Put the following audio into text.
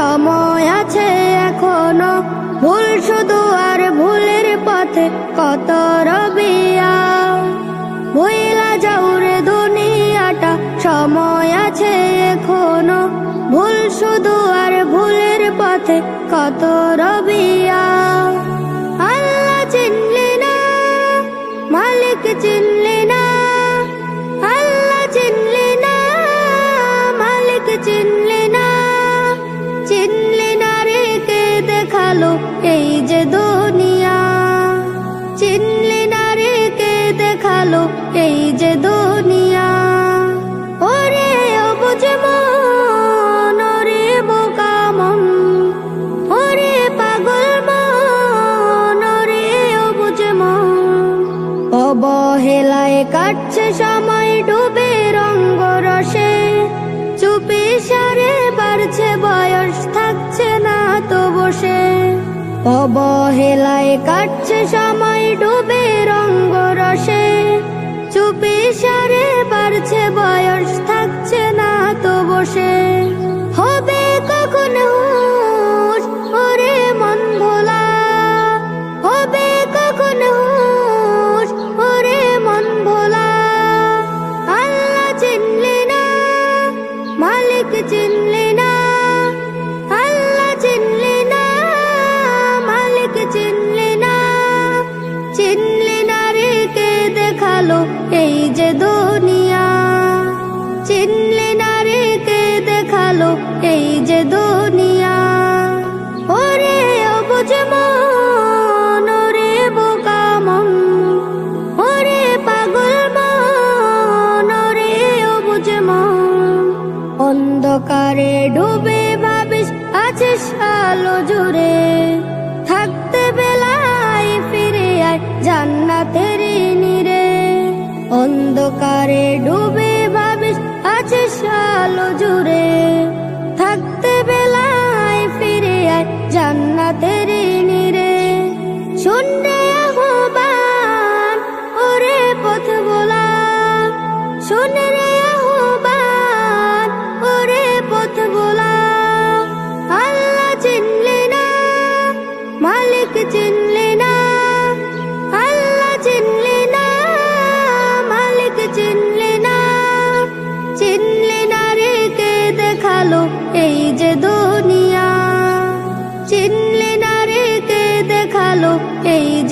সময় আছে এখনও। ভুল শুধু আর ভুলের পথে কত রবিয়া। ভুইলা যাউরে দুনিয়াটা সময় আছে এখনও। ভুল শুধু আর ভুলের পথে কত রবিয়া। দেখাল এই যে দুনিয়া। চিনলি না কে দেখাল এই যে দুনিয়া। ওরে অবুঝ মন, ওরে বোকা মন। ওরে পাগল মন, ওরে অবুঝ মন। অবহেলায় কাটছে সময় ডুবে অবহেলায় কাটছে সময় ডুবে রঙ্গ রসে। চুপি সারে বাড়ছে বয়স থাকছে না তো বসে দেখাল এই যে দুনিয়া। চিনলি না কে দেখাল এই যে দুনিয়া। ওরে অবুঝ মন, ওরে বোকা মন। ওরে পাগল মন, ওরে অবুঝ মন। অন্ধকারে ডুবে ভাবিস, আছিস আলো জুড়ে। থাকতে বেলায় ফিরে আয় জান্নাতের নিরে অন্ধকারে ডুবে Hey.